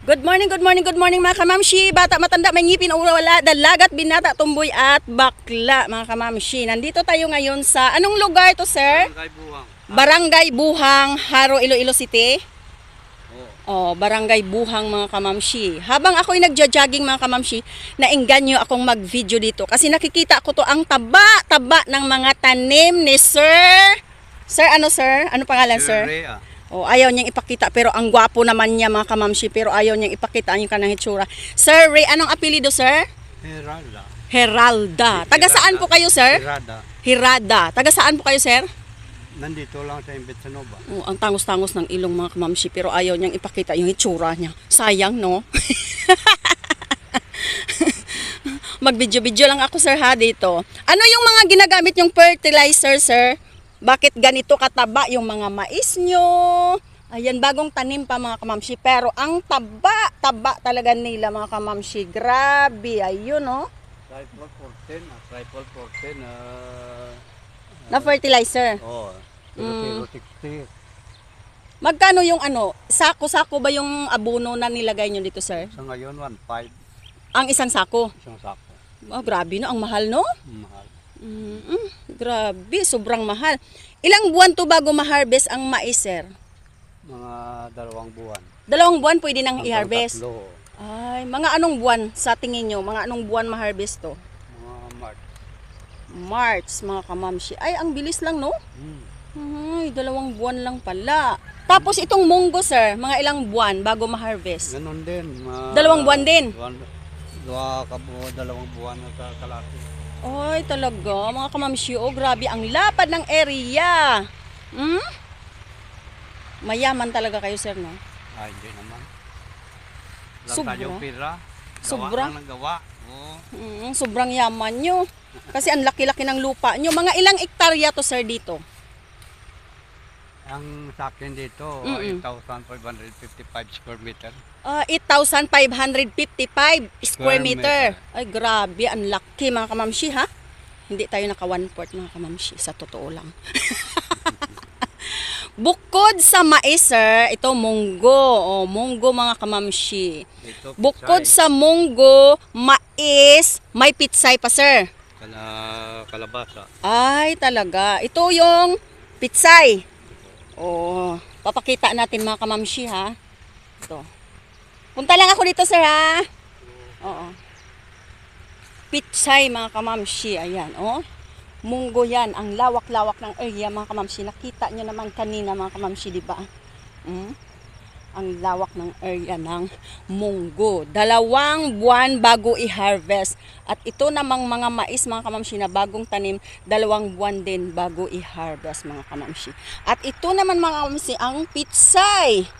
Good morning, good morning, good morning mga kamamshi. Bata, matanda, may ngipin, wala, dalagat, binata, tumboy at bakla mga kamamshi. Nandito tayo ngayon sa, anong lugar to sir? Barangay Buwang. Barangay Buhang, Haro, Iloilo City. Oh, Barangay Buhang mga kamamshi. Habang ako'y nagja-jogging mga kamamshi, nainganyo akong mag-video dito kasi nakikita ko to ang taba-taba ng mga tanim ni Sir. Sir, ano sir? Ano pangalan sir? Rhea. Oh, ayaw niyang ipakita pero ang gwapo naman niya mga kamamshi pero ayaw niyang ipakita ang kanang hitsura. Sir Ray, anong apelido sir? Heralda. Heralda. Taga saan po kayo sir? Herada. Hirada. Taga saan po kayo sir? Nandito lang sa Imbetsanova. Oh, ang tangos-tangos ng ilong mga kamamshi pero ayaw niyang ipakita yung hitsura niya. Sayang no? Mag-video-video lang ako sir ha dito. Ano yung mga ginagamit yung fertilizer sir? Bakit ganito kataba yung mga mais nyo? Ayan, bagong tanim pa mga kamamshi. Pero ang taba, taba talaga nila mga kamamshi. Grabe, ayun no? Tripod 14. ah, Tripod 14. ah, Na fertilizer. Oo. Mm. 0060. Magkano yung ano? Sako-sako ba yung abono na nilagay nyo dito sir? Sa ngayon, 1.5. Ang isang sako. Isang sako. Oh, grabe no, ang mahal no? Mahal. Mm grabe, sobrang mahal. Ilang buwan to bago ma-harvest ang mais, sir? Mga dalawang buwan. Dalawang buwan pwede nang i-harvest. tatlo. Ay, mga anong buwan sa tingin nyo? Mga anong buwan ma-harvest to? Mga March. March, mga kamamshi. Ay, ang bilis lang, no? Hmm. Ay, dalawang buwan lang pala. Tapos itong munggo, sir, mga ilang buwan bago ma-harvest? Ganon din. ma- Dalawang buwan din? Duwan, dua ka bu- dalawang buwan na kalaki. Ay, talaga, mga kamamshi. Oh, grabe, ang lapad ng area. Hmm? Mayaman talaga kayo, sir, no? Ay, hindi naman. Lang Sobra? tayong pira. Gawa Sobra? ng gawa. Oo. Mm, sobrang yaman nyo. Kasi ang laki-laki ng lupa nyo. Mga ilang ektarya to, sir, dito? Ang sa akin dito, Mm-mm. 8,555 square meter. Ah, 8,555 square meter. meter. Ay, grabe. Ang laki, mga kamamshi, ha? Hindi tayo naka one-fourth, mga kamamshi. Sa totoo lang. Bukod sa mais, sir, ito munggo. O, munggo, mga kamamshi. Bukod sa munggo, mais, may pitsay pa, sir. kala, kalabasa. Ay, talaga. Ito yung pitsay. Oh, papakita natin mga kamamshi ha. Ito. Punta lang ako dito, sir ha. Oo. Pitsay mga kamamshi. Ayan, oh. Munggo yan. Ang lawak-lawak ng area mga kamamshi. Nakita nyo naman kanina mga kamamshi, di ba? Mm? Ang lawak ng area ng munggo. Dalawang buwan bago i-harvest. At ito namang mga mais mga kamamshi na bagong tanim, dalawang buwan din bago i-harvest mga kamamshi. At ito naman mga kamamshi, ang pitsay.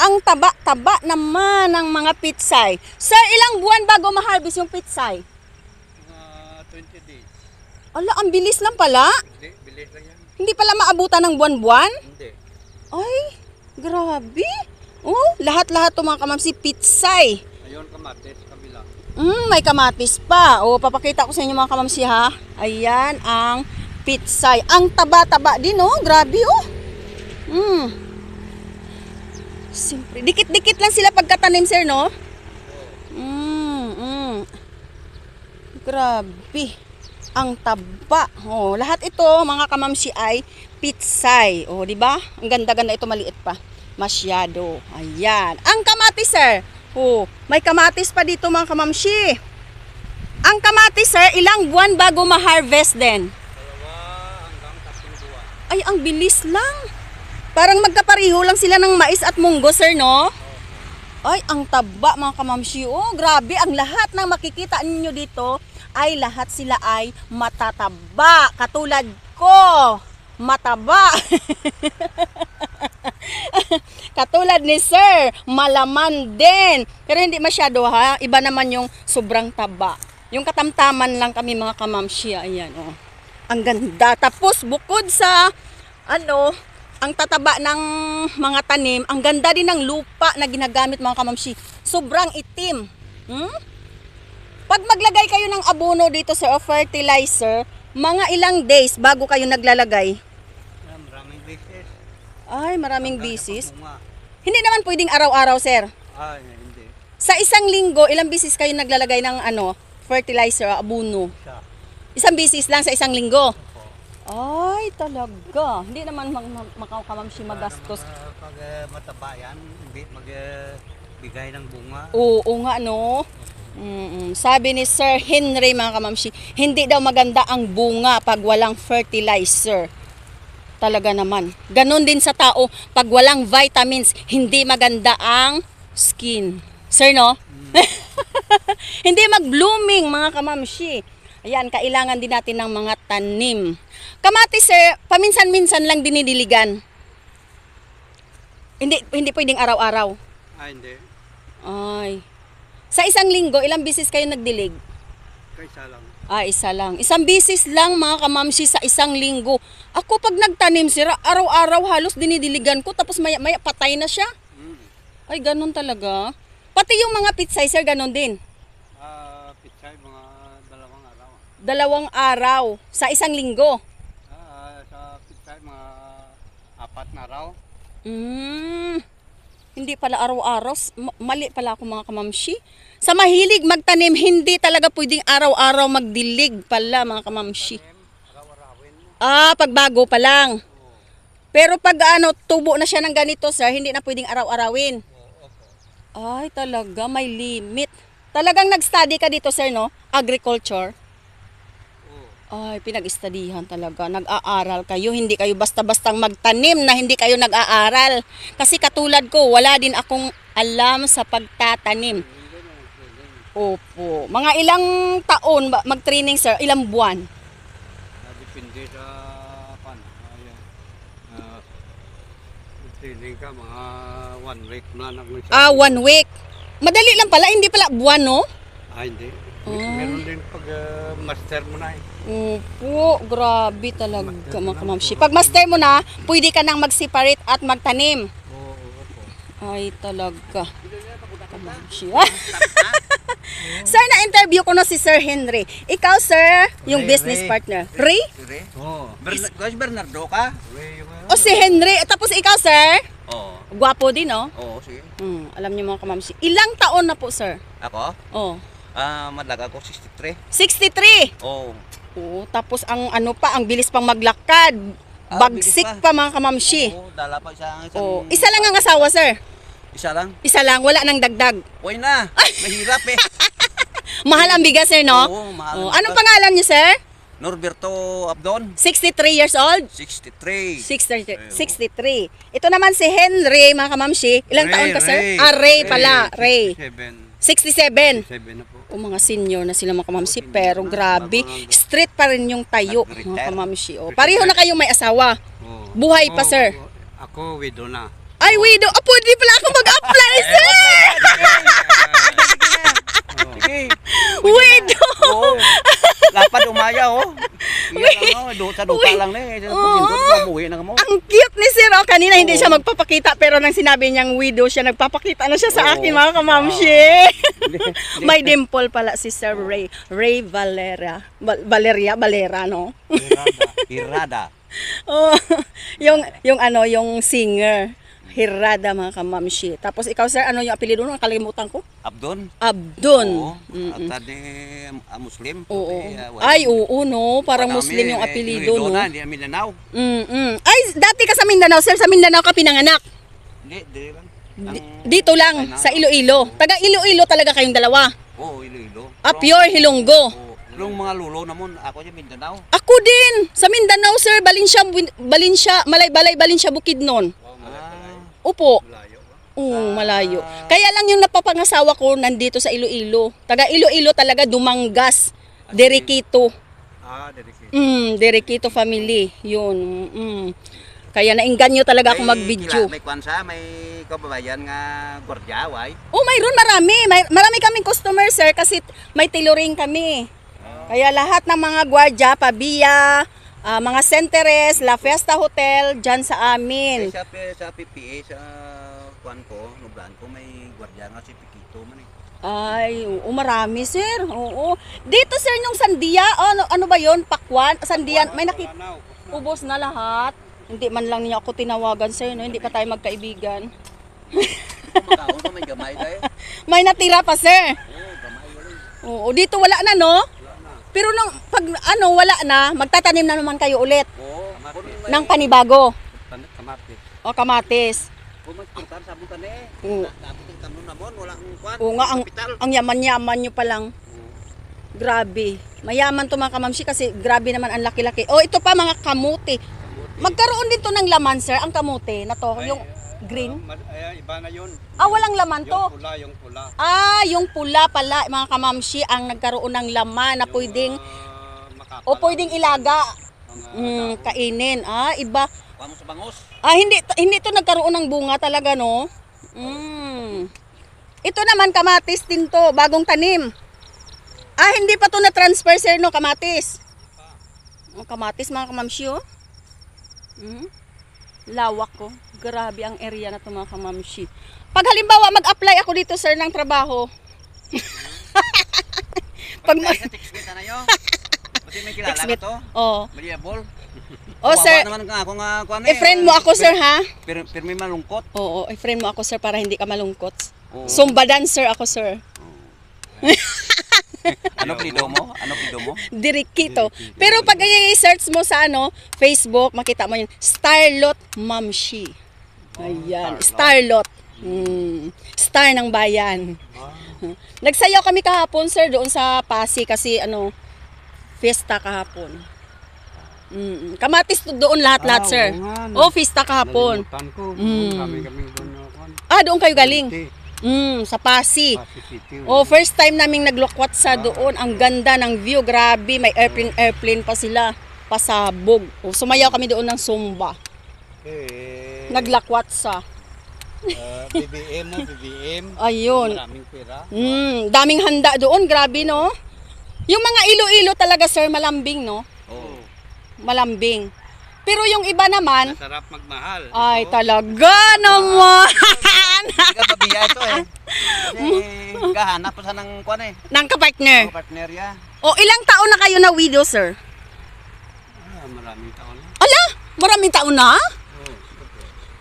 Ang taba-taba naman ng mga pitsay. Sir, ilang buwan bago ma-harvest yung pitsay? Mga 20 days. Ala, ang bilis lang pala. Hindi, bilis lang yan. Hindi pala maabutan ng buwan-buwan. Hindi. Ay, grabe. Oh, lahat-lahat to mga kamamsi, pitsay. Ayun kamatis, kabila. Mm, may kamatis pa. O, papakita ko sa inyo mga kamamsi ha. Ayan ang pitsay. Ang taba-taba din oh. Grabe oh. Mm. Siyempre, dikit-dikit lang sila pagkatanim sir no? Mm, mm. Grabe. Ang taba. Oh, lahat ito mga kamamsi ay pitsay. Oh, di ba? Ang ganda-ganda ito maliit pa. Masyado. Ayan. Ang kamatis, sir. Oh, may kamatis pa dito mga kamamsi. Ang kamatis, sir, ilang buwan bago ma-harvest din? Dalawa hanggang tatlong buwan. Ay, ang bilis lang. Parang magkapariho lang sila ng mais at munggo, sir, no? Ay, ang taba, mga kamamsi. Oh, grabe. Ang lahat ng makikita ninyo dito ay lahat sila ay matataba. Katulad ko. Mataba. Katulad ni Sir, malaman din. Pero hindi masyado ha. Iba naman yung sobrang taba. Yung katamtaman lang kami mga kamamsi. Ayan, oh. Ang ganda. Tapos bukod sa ano, ang tataba ng mga tanim, ang ganda din ng lupa na ginagamit mga kamamsi. Sobrang itim. Hmm? Pag maglagay kayo ng abono dito sa fertilizer, mga ilang days bago kayo naglalagay? Maraming beses. Ay, maraming pagbunga. Hindi naman pwedeng araw-araw, sir. Ay, hindi. Sa isang linggo, ilang bisis kayo naglalagay ng ano, fertilizer, abono? Siya. Isang bisis lang sa isang linggo? Ay, talaga. Hindi naman mag, makakamamsi magastos. Para Pag uh, mataba yan, hindi magbigay ng bunga. Oo nga, no? Mm-mm. Sabi ni Sir Henry, mga kamamsi, hindi daw maganda ang bunga pag walang fertilizer. Talaga naman. Ganon din sa tao, pag walang vitamins, hindi maganda ang skin. Sir, no? hindi mag-blooming, mga kamamsi. Ayan, kailangan din natin ng mga tanim. Kamati, sir, paminsan-minsan lang dinidiligan. Hindi, hindi pwedeng araw-araw. Ay, hindi. Ay. Sa isang linggo, ilang bisis kayo nagdilig? Kaysa lang. Ah, isa lang. Isang bisis lang mga kamamsi sa isang linggo. Ako pag nagtanim sira, araw-araw halos dinidiligan ko tapos maya, maya patay na siya. Mm. Ay, ganun talaga. Pati yung mga pitsay sir, ganun din. Ah, pitsay, mga dalawang araw. Dalawang araw sa isang linggo. Ah, sa pitsay, mga apat na araw. Mm. Hindi pala araw-araw. Mali pala ako mga kamamsi. Sa mahilig magtanim, hindi talaga pwedeng araw-araw magdilig pala mga. Araw-arawin. Ah, pagbago pa lang. Pero pag ano, tubo na siya ng ganito, sir, hindi na pwedeng araw-arawin. Ay, talaga, may limit. Talagang nag-study ka dito, sir, no? Agriculture. Ay, pinag-studyhan talaga. Nag-aaral kayo. Hindi kayo basta-bastang magtanim na hindi kayo nag-aaral. Kasi katulad ko, wala din akong alam sa pagtatanim. Opo. Mga ilang taon mag-training, sir? Ilang buwan? Depende sa pan. Ayan. Ah, training ka, mga one week na. Ah, one week. Madali lang pala, hindi pala buwan, no? Ah, hindi. Oh. Meron din pag ah, master mo na eh. Opo, grabe talaga mga kamamsi. Pag master mo na, pwede ka nang mag-separate at magtanim. Oo, opo. Ay, talaga. Sir, na-interview ko na si Sir Henry. Ikaw, sir, yung Ray, business Ray. partner. Ray? Sire? Oo. Bern- Guys, Bernardo ka? Ray, ano? O si Henry. Tapos ikaw, sir? Oo. Gwapo din, no? Oo, sige. Hmm, alam niyo mga kamamsi. Ilang taon na po, sir? Ako? Oh, Ah, madlaga ko 63. 63. Oo. Oo, tapos ang ano pa, ang bilis pang maglakad. Ah, Bagsik bilis pa mga kamamsi. Oo, dala pa isang, isang... Oh, isa lang ang asawa, sir. Isa lang? Isa lang, wala nang dagdag. Uy na! Mahirap eh. Mahal ang bigas, sir, no? Oo, mahal. Oh, anong pangalan niyo, sir? Norberto Abdon? 63 years old? 63. 63. 63. Ito naman si Henry, mga kamamsi. Ilang Ray, taon ka, sir? Ray. Ah, Ray pala. Ray. 67. 67. 7 na po. O mga senior na sila mga kamamsi, pero grabe. Street pa rin yung tayo, mga kamamsi. O, pareho na kayong may asawa. Oo. Buhay pa, sir. Ako, widow na. Ay, widow. Ah, pwede pala ako mag-apply, sir! Oo. Sige. Widow! Oo. Lapad umaya, oh. Lang, oh. Duta, duta lang na eh. Pagindot, mabuhi na mo. Ang cute ni Sir. Oh, kanina hindi siya magpapakita pero nang sinabi niyang widow siya, nagpapakita na siya sa Oo. akin mga kamamshi. May dimple pala si Sir Ray. Ray Valera. Val- Valeria, Valera, no? Irada. Irada. Oh, yung, yung ano, yung singer. Hirada mga kamamshi. Tapos ikaw sir, ano yung apelido nun? Nakalimutan ko. Abdon? Abdon. Oo. Mm-mm. At tadi, ah, Muslim. Oo. Wala. Ay, oo, no? Parang Muslim yung eh, apelido, no? na, Hindi na Mindanao. Mm-mm. Ay, dati ka sa Mindanao, sir. Sa Mindanao ka pinanganak. Hindi, di lang. Di- Ang- dito lang, sa Iloilo. Taga Iloilo talaga kayong dalawa. Oo, Iloilo. Ah, pure Hilonggo. Oo. Yung mga lulo naman, ako yung Mindanao. Ako din, sa Mindanao, sir. Balinsya, Balinsya, Malay, Balay, Balinsya, Bukidnon. Ah, Opo. Layo ba? Oo, malayo. Kaya lang yung napapangasawa ko nandito sa Iloilo. Taga Iloilo talaga, Dumanggas. Derikito. Ah, dedicate. Mm, Derikito family. Yun. Mm. Kaya nainganyo talaga ako mag-video. May kwansa, may kababayan nga gwardiya, way. Oh, mayroon marami. May, marami kaming customer, sir, kasi may tailoring kami. Kaya lahat ng mga gwardiya, pabiya, ah, mga centeres, La Fiesta Hotel, dyan sa amin. Eh, sa, sa PPA, sa kwan ko, nublan ko, may gwardiya nga si Pikito man eh. Ay, oo, marami, sir. Oo. Dito, sir, yung sandia, ano, ano ba yon Pakwan? Sandian, may nakita. Ubos na lahat. Hindi man lang niya ako tinawagan, sir, no? Hindi pa tayo magkaibigan. May gamay. May natira pa, sir. Oo, dito wala na, no? Pero nung pag ano wala na, magtatanim na naman kayo ulit Oo, mo ng panibago Kamatis. o kamatis. Kung magpuntan sa butan eh. Oo. Dapat yung tamon namon, wala akong kwan. Oo nga, ang, Kapital. ang yaman-yaman nyo pa lang. Grabe. Mayaman to mga kamamsi kasi grabe naman ang laki-laki. Oh, ito pa mga kamuti. Magkaroon din to ng laman, sir, ang kamuti na to, yung green. Ma- ay, iba na yun. Ah, walang laman Yung to. pula, yung pula. Ah, yung pula pala, mga kamamsi, ang nagkaroon ng laman na pwedeng, Ah, makapal. o pwedeng ilaga. Mm, kainin. Ah, iba. Kuha sa bangos. Ah, hindi hindi to nagkaroon ng bunga talaga, no? Mm. Ito naman kamatis din to, bagong tanim. Ah, hindi pa to na-transfer sir, no, kamatis. Oh, kamatis mga kamamshi, oh. Mm. Lawak ko. Grabe ang area na to mga kamamshi. Pag halimbawa mag-apply ako dito sir ng trabaho. Pag Pag ma- sa text na yun. Kasi may kilala Text to. oh. Mariabol. Oh, Kawawa sir. naman nga ako nga kuan eh. I-friend mo ako sir ha? Pero pero may malungkot. Oo, i-friend mo ako sir para hindi ka malungkot. Oo. Zumba dancer ako sir. Ano pido mo? Ano pido mo? Dirikito. Pero pag i-search mo sa ano, Facebook, makita mo yun, Starlot Mamshi. Ayan, Starlot. Hmm. Star ng bayan. Nagsayaw kami kahapon, sir, doon sa Pasig kasi ano, fiesta kahapon. Mm, kamatis to doon lahat-lahat, Ah, sir. oo. Oh, fiesta kahapon. Nalimutan ko. Mm. Kami kami doon. Ah, doon kayo galing. Mm, sa Pasig. Pasig City. Oh, first time naming naglokwat sa doon. Ang ganda ng view, grabe. May airplane airplane pa sila. Pasabog. Oh, sumayaw kami doon ng Zumba. Eh, Naglakwat sa. ah, BBM mo, BBM. Ayun. Maraming pera. Mm, daming handa doon, grabe no. Yung mga ilo-ilo talaga sir, malambing no. Oo. Malambing. Pero yung iba naman, Masarap magmahal. ay talaga naman. Hindi ka pabiya ito eh. Kasi kahanap pa sa ng kuan eh. Nang kapartner. Ang partner ya. O ilang taon na kayo na widow sir? ah, maraming taon na. Ala, maraming taon na? Oh,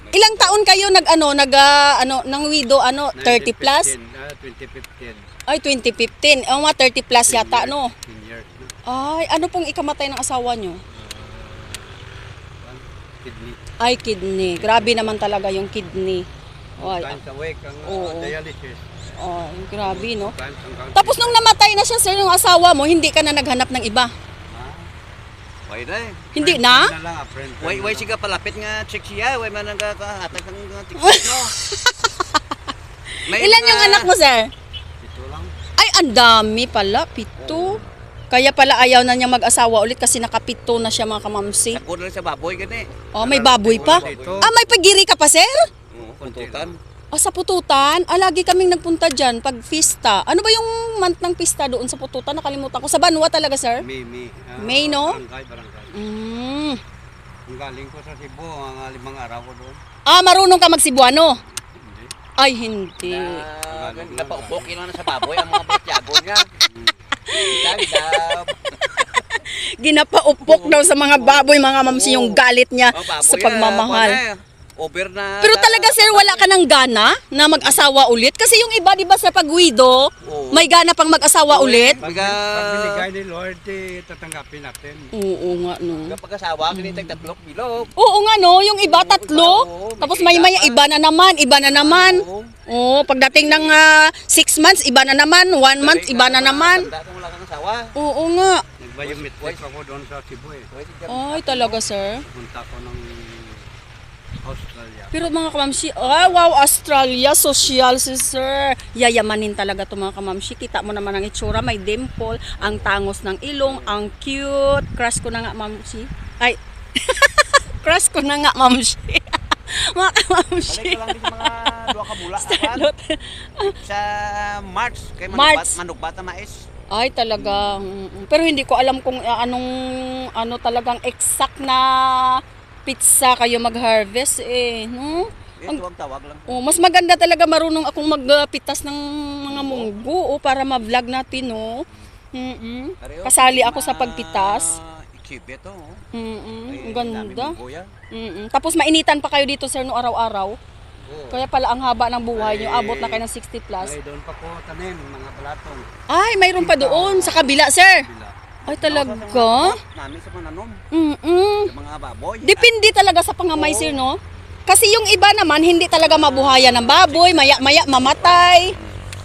Ilang taon kayo nag ano, nag ah, ano, ng widow ano, 30 plus? 2015, Ay, ah, 2015. 2015. Oh, mga 30 plus yata, no? 10 years na. Ay, ano pong ikamatay ng asawa nyo? Kwan, Kidney. Ay, kidney. Grabe naman talaga yung kidney. Ay, Times a week ang ah, Oo. dialysis. ay, grabe, no? Ang. Tapos nung namatay na siya, sir, yung asawa mo, hindi ka na naghanap ng iba. Ah, Way na eh. Hindi na? na lang, friend, way lang. siga palapit nga check siya. Way man nagkahatag ng mga ticket no. May Ilan mga- yung anak mo, sir? Ito lang. Ay, ang dami pala. Pito. Kaya pala ayaw na niya mag-asawa ulit kasi nakapito na siya mga kamamsi. Ako na lang sa baboy gani. Oh, may baboy pa. Ah, may pagiri ka pa, sir? Oo, kuntutan. Ah, sa pututan? Ah, lagi kaming nagpunta dyan pag pista. Ano ba yung month ng pista doon sa pututan? Nakalimutan ko. Sa Banwa talaga, sir? May, may. ah, May, no? Barangay, barangay. Mm. Ang galing ko sa Cebu, ang limang araw ko doon. Ah, marunong ka magsibuano? Hindi. Ay, hindi. Ah, napaupok yun na sa baboy ang mga batyago niya. Dagdab. Ginapaupok daw sa mga baboy, mga mamsi, yung galit niya Oh, sa ah, pagmamahal. Over na. Pero talaga sir, wala ka ng gana na mag-asawa ulit? Kasi yung iba, di ba sa pag-widow, Oo. may gana pang mag-asawa ulit? Pag, Baga- pag binigay ni Lord, eh, tatanggapin natin. Oo nga, no. Kapag asawa, kinitag tatlong bilog. Oo nga, no. Yung iba, tatlo. Oo, may Tapos may maya, kailangan. iba na naman, iba na naman. Oo. Oo, pagdating ng 6 months, iba na naman. 1 month, iba na naman. Tanda kung wala kang asawa. Oo nga. Nagbayomit ako doon sa Cebu eh. Ay, talaga, sir. Punta ko ng Australia. Pero mga kamamsi, ah, wow, Australia, social si sir. Yayamanin talaga to mga kamamsi. Kita mo naman ang itsura, may dimple, ang tangos ng ilong, ang cute. Crush ko na nga, mamsi. Ay, crush ko na nga, mamsi. mga kamamsi. Balik ko lang din sa mga dua ka bula. Starlot. Sa March. Kay March. Na mais. Ay, talaga. mm, Pero hindi ko alam kung ah, anong, ano talagang exact na pizza kayo mag-harvest eh. No? Eh, tuwag-tawag lang. Oh, mas maganda talaga marunong akong magpitas ng mga munggo oh, para ma-vlog natin, no. Mm Pareho, Kasali ako sa pagpitas. Ichibe to. oh. Mm Ay, ang ganda. kuya. Mm Tapos mainitan pa kayo dito, sir, no araw-araw. Oo. Kaya pala ang haba ng buhay nyo, abot na kayo ng 60 plus. Ay, doon pa ko tanim, mga balatong. Ay, mayroon pa doon sa kabila, sir. Bila. Ay, talaga? Namin sa pananom, Mm-mm. sa mga baboy. Depende talaga sa pangamay, sir, no? Kasi yung iba naman, hindi talaga mabuhayan ng baboy, maya-maya mamatay.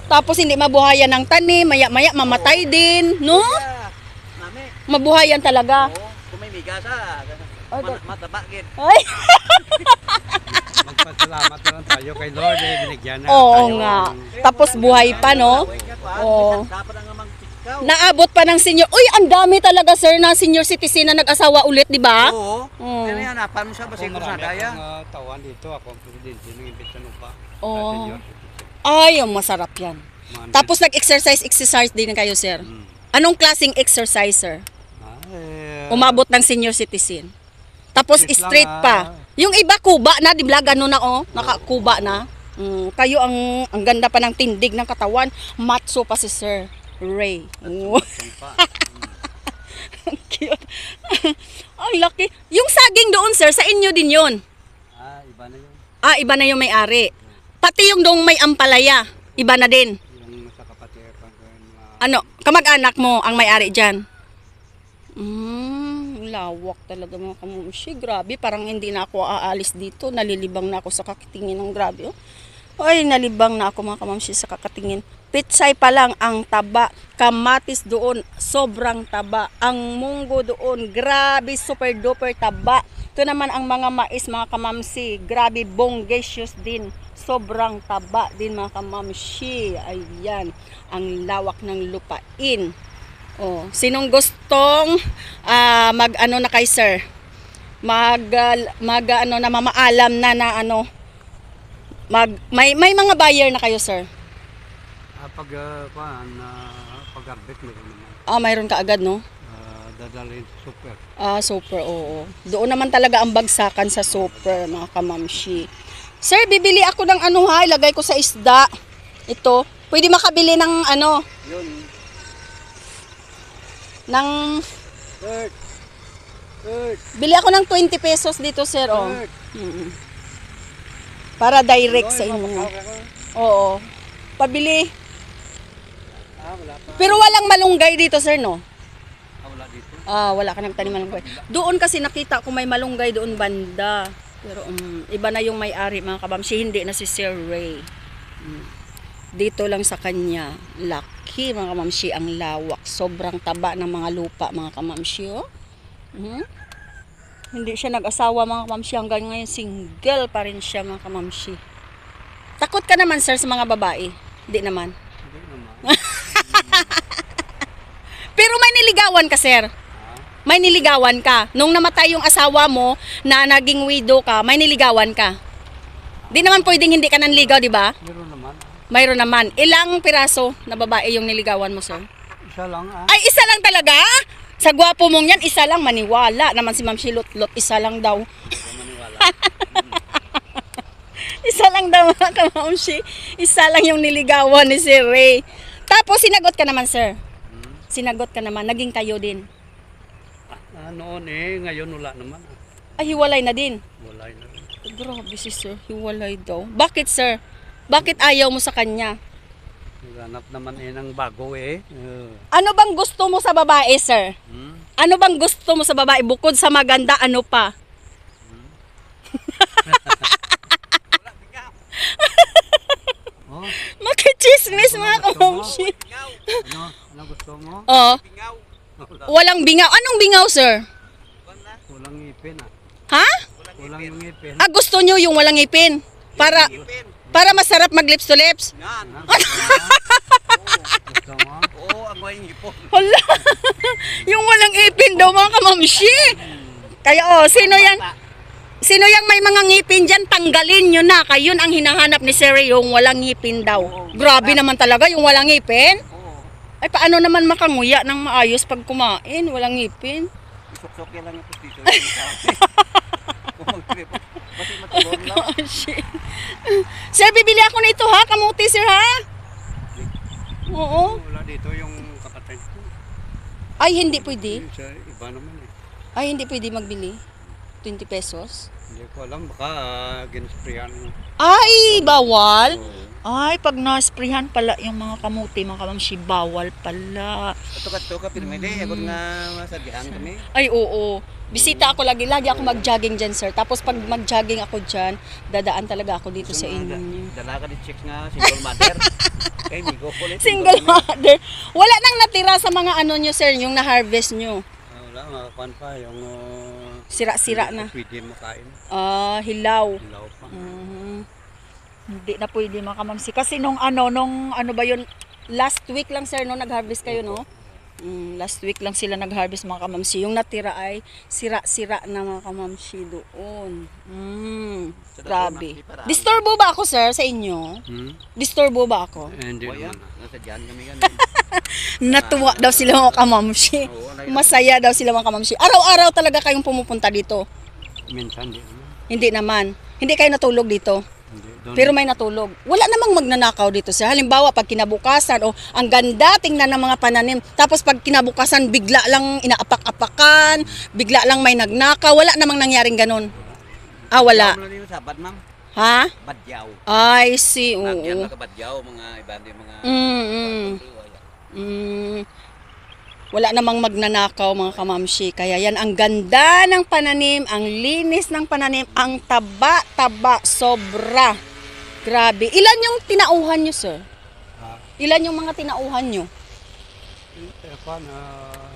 Tapos hindi mabuhayan ng tanim, maya-maya mamatay din, no? Mabuhayan talaga. oo, kung may migasa, Ay, Magpasalamat na lang tayo kay Lord eh, binigyan na oo tayo nga. ng- Tapos buhay pa, no? Oo. Dapat ang. Naabot pa ng senior. Uy, ang dami talaga, sir, na senior citizen na nag-asawa ulit, di ba? Oo. Oo. Ano yan, paano siya Ako basigos na marami daya? akong uh, tawan dito, ako ang presidente ng Imbit pa. Oo. Ay, ang masarap yan. Tapos nag-exercise, exercise din kayo, sir. Hmm. Anong klaseng exercise, sir? Ay, Umabot ng senior citizen. Tapos Straight lang, ah. pa. Yung iba kuba na, di ba? Ganun na oh, nakakuba na. Mm, kayo ang ang ganda pa ng tindig ng katawan. Matso pa si Sir Ray. Pa. cute. ang laki. Yung saging doon, sir, sa inyo din yun. Ah, iba na yun. Ah, iba na yung may-ari. Pati yung doong may ampalaya, iba na din. Yung sa kapatid Ano, kamag-anak mo ang may-ari dyan? Mm, lawak talaga mga kamushi. Grabe, parang hindi na ako aalis dito. Nalilibang na ako sa kakatingin ng grabe. Oh. Ay, nalibang na ako mga kamamshi sa kakatingin. Pitsay pa lang ang taba. Kamatis doon, sobrang taba. Ang munggo doon, grabe, super duper taba. Ito naman ang mga mais, mga kamamsi. Grabe, bongacious din. Sobrang taba din mga kamamshi. Ayan, ang lawak ng lupain. Oh, sinong gustong ah, mag ano na kay sir? Mag ah, mag ano na mamaalam na na ano mag may may mga buyer na kayo sir. Ah, pag uh, paan, uh, pag-arbit mo naman. Ah, mayroon ka agad no? Uh, dadalhin sa super. Ah, super, oo. Doon naman talaga ang bagsakan sa super, mga kamamshi. Sir, bibili ako ng ano ha, ilagay ko sa isda. Ito, pwede makabili ng ano, Yun. ng, Third! Third! bili ako ng 20 pesos dito, sir, oh. Para direct sa inyo. Oo. Pabili. Pero walang malunggay dito, sir, no? Ah, wala dito. Ah, wala ka nagtanim malunggay. Doon kasi nakita ko may malunggay doon banda. Pero um, iba na yung may-ari mga kabamsi, hindi na si Sir Ray. Mm. Dito lang sa kanya, laki mga kamamsi ang lawak. Sobrang taba ng mga lupa mga kamamsi, oh. Mhm. Hindi siya nag-asawa mga kamamsi hanggang ngayon single pa rin siya mga kamamsi. Takot ka naman sir sa mga babae? Hindi naman. Pero may niligawan ka sir. May niligawan ka. Nung namatay yung asawa mo na naging widow ka, may niligawan ka. Di naman pwedeng hindi ka nanligaw, di ba? Meron naman. Mayroon naman. Ilang piraso na babae yung niligawan mo, sir? Isa lang ah. Ay, isa lang talaga? Sa gwapo mong yan, isa lang maniwala. Naman si Ma'am Shilot, lot, isa lang daw. isa lang daw mga kamam si. Isa lang yung niligawan ni Sir Ray. Tapos sinagot ka naman, sir. Sinagot ka naman. Naging kayo din. ah. Noon eh, ngayon wala naman. ah. Ay, hiwalay na din. Wala na. Grabe si sir, hiwalay daw. Bakit sir? Bakit ayaw mo sa kanya? Naghanap naman eh ng bago eh. Uh, Ano bang gusto mo sa babae, sir? hmm? Ano bang gusto mo sa babae? Bukod sa maganda, ano pa? Oh, Makichismis mga kamamshi. ano? Ano gusto mo? Oh, Bingaw. walang bingaw. Anong bingaw, sir? Walang ngipin ah. Ha? Walang yung ngipin. Ah, gusto nyo yung walang ngipin? Para, para masarap mag lips to lips? Yan. Gusto mo? Oo, ang may hipon. Hala! yung walang ipin daw mga kamamshi. Kaya oh, sino yan? Sino yang may mga ngipin dyan, tanggalin nyo na. Kayo ang hinahanap ni Sir yung walang ngipin daw. Grabe naman talaga, yung walang ngipin. Ay, paano naman makanguya ng maayos pag kumain? Walang ngipin. Isok-sok yan lang yung mag-trip. Basta matulog lang. Sir, bibili ako nito ha, kamuti sir ha? Oo. Wala dito yung kapatid ko. Ay, hindi pwede. Sa iba naman eh. Ay, hindi pwede magbili. 20 pesos. Hindi ko alam, baka uh, ginsprayan. Ay, bawal. Oo. Ay, pag na-sprayhan pala yung mga kamuti, mga kamamshi, bawal pala. Ito ka ito ka pirmede, agad nga masadyahan kami. Ay, oo. Bisita ako lagi. Lagi ako mag-jogging dyan, sir. Tapos pag mag-jogging ako dyan, dadaan talaga ako dito sa Gusto nga, inyo. da- Dala ka di chicks nga, single mother. Kay Migo ulit. Single mother. Wala nang natira sa mga ano nyo, sir, yung na-harvest nyo. Ah, wala, makakuan pa yung... uh, Sira-sira na. Pwede makain. Ah, hilaw. Hilaw pa. Mhm. Hindi na pwede makamamsi. Kasi nung ano, nung ano ba yun, last week lang sir, nung nag-harvest kayo, no? Mm, last week lang sila nag-harvest mga kamamsi. Yung natira ay sira-sira na mga kamamsi doon. Mm, grabe. Disturbo ba ako sir sa inyo? Hmm? Disturbo ba ako? Eh, hindi naman. kami gan. Natuwa daw sila mga kamamsi. Masaya daw sila mga kamamsi. Araw-araw talaga kayong pumupunta dito. Minsan hindi naman. Hindi naman. Hindi kayo natulog dito. Hindi. Pero may natulog. Wala namang magnanakaw dito sir. Halimbawa, pag kinabukasan, o ang ganda tingnan ng mga pananim. Tapos pag kinabukasan, bigla lang inaapak-apakan, bigla lang may nagnakaw. Wala namang nangyaring ganun. Ah, wala. Sa bad ma'am. Ha? Badyaw. I see. Nagyan Oo. lang ka badyaw, mga ibang mga... Mm, mm. Mm. Wala namang magnanakaw mga kamamshi. Kaya yan, ang ganda ng pananim, ang linis ng pananim, ang taba-taba, sobra. Grabe. Ilan yung tinauhan nyo, sir? Ah, Ilan yung mga tinauhan nyo? kuan, ah,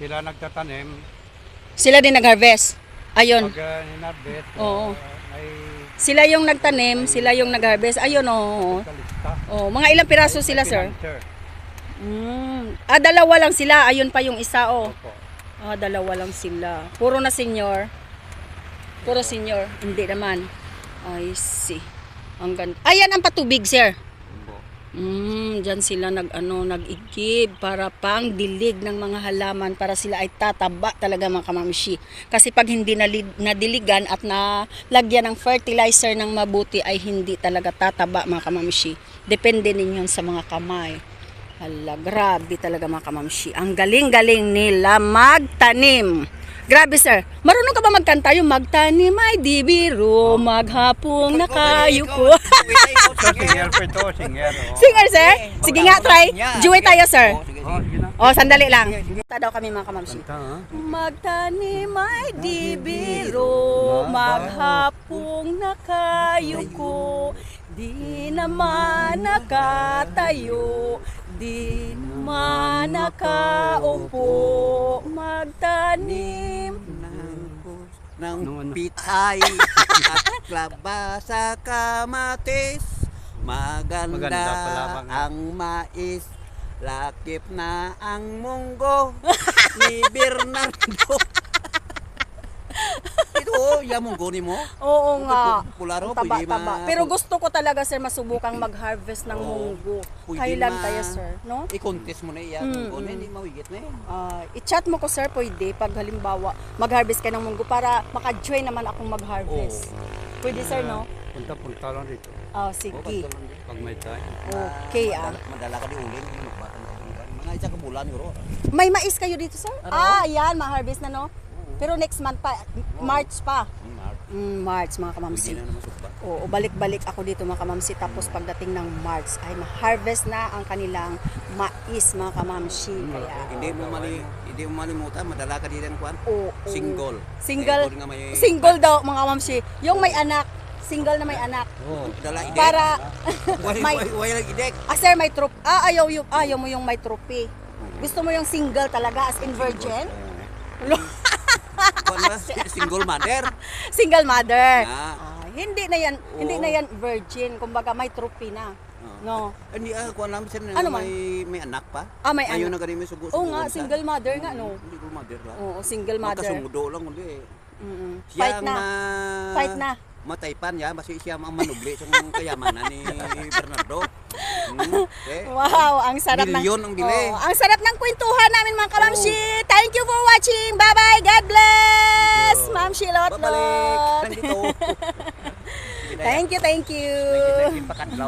sila nagtatanim. Sila din nag-harvest. Ayun. Pag uh, hinabit, Oo. ah, ay Sila yung nagtanim, sila yung nag-harvest. Ayun, oo. kalista. Oh, mga ilang piraso sila, sir? Pinanser. Mm. Ah, dalawa lang sila. Ayun pa yung isa, oh. Opo. Ah, dalawa lang sila. Puro na senior. Puro senior. Hindi naman. I see. Ang ganda. Ayan ang patubig, sir. Opo. Mm, dyan sila nag ano nag-igib para pang dilig ng mga halaman para sila ay tataba talaga mga kamamshi. Kasi pag hindi nadiligan at nalagyan ng fertilizer ng mabuti ay hindi talaga tataba mga kamamshi. Depende ninyo sa mga kamay. Hala, grabe talaga mga kamamshi. Ang galing-galing nila magtanim. Grabe sir. Marunong ka ba magkanta yung magtanim ay di biro, maghapong nakayuko. So, singer po ito, singer. oh. Singer, sir? Sige nga, try. Duet tayo, sir. Oh, Oh, sige. sige na. O, sandali lang. Kanta daw kami mga kamamsi. Kanta, ha? Magtanim ay di biro, maghapong nakayuko, di naman nakatayo, di naman nakaupo, magtanim. ng Nung ano? pitay at klaba sa kamatis. Maganda, Maganda pala, mga- ang mais. Lakip na ang munggo ni Bernardo. Ito, oh, yung munggo ni mo. Oo nga. Pularo, Ang pwede ma- Pero gusto ko talaga, sir, masubukang mag-harvest ng munggo. Kailan ma- tayo, sir? No? I-contest mo na iya. Mm, munggo na, mm. hindi mawigit na yun. Ah, i-chat mo ko sir pwede pag halimbawa mag-harvest ka ng munggo para maka-join naman akong mag-harvest. Pwede sir no? Punta-punta lang dito. Ah, Oh, sige. Pag may time. Okay ah. Madala, madala ka di uling. ka. Mga isang kabulan yun. May mais kayo dito sir? Ah, yan, ma-harvest na no? Pero next month pa, March pa. Mm, March mga kamamsi. Sukba. Oo, balik-balik ako dito mga kamamsi. Tapos pagdating ng March ay ma-harvest na ang kanilang mais mga kamamsi. Kaya, Hindi mo mali, hindi mo malimutan, madala ka din kwan. oo. Single. Single. May Single daw mga kamamsi. Yung may anak, single na may anak. Oh. dala idek. Para, may- way lang idek. ah sir, may trop. Ah, ayaw, yung, ayaw mo yung may trophy. Gusto mo yung single talaga as in virgin? Single mother. Single mother. Ah. Ah, hindi na yan, hindi Oo. na yan virgin. Kumbaga may trophy na. No. Hindi ah, kwan lang sir, Ano man? may, may anak pa. Ah, may Ayun anak. na ganun may sugo. Oo nga, single mother nga, no? Single mother lang. Oo, single mother. Magkasumudo lang ulit. Mm-mm. Fight na. ma- Fight na. Mataypan ya, basi siya ang manubli sa kayamanan ni Bernardo. Hmm, okay. Wow, ang sarap ng Milyon ang bili. Oo, ang sarap ng kwentuhan namin mga kamamshi. Thank you for watching. Bye-bye. God bless. Ma'am Shilot Babalik. Nandito. Thank you, thank you. Thank you, thank you.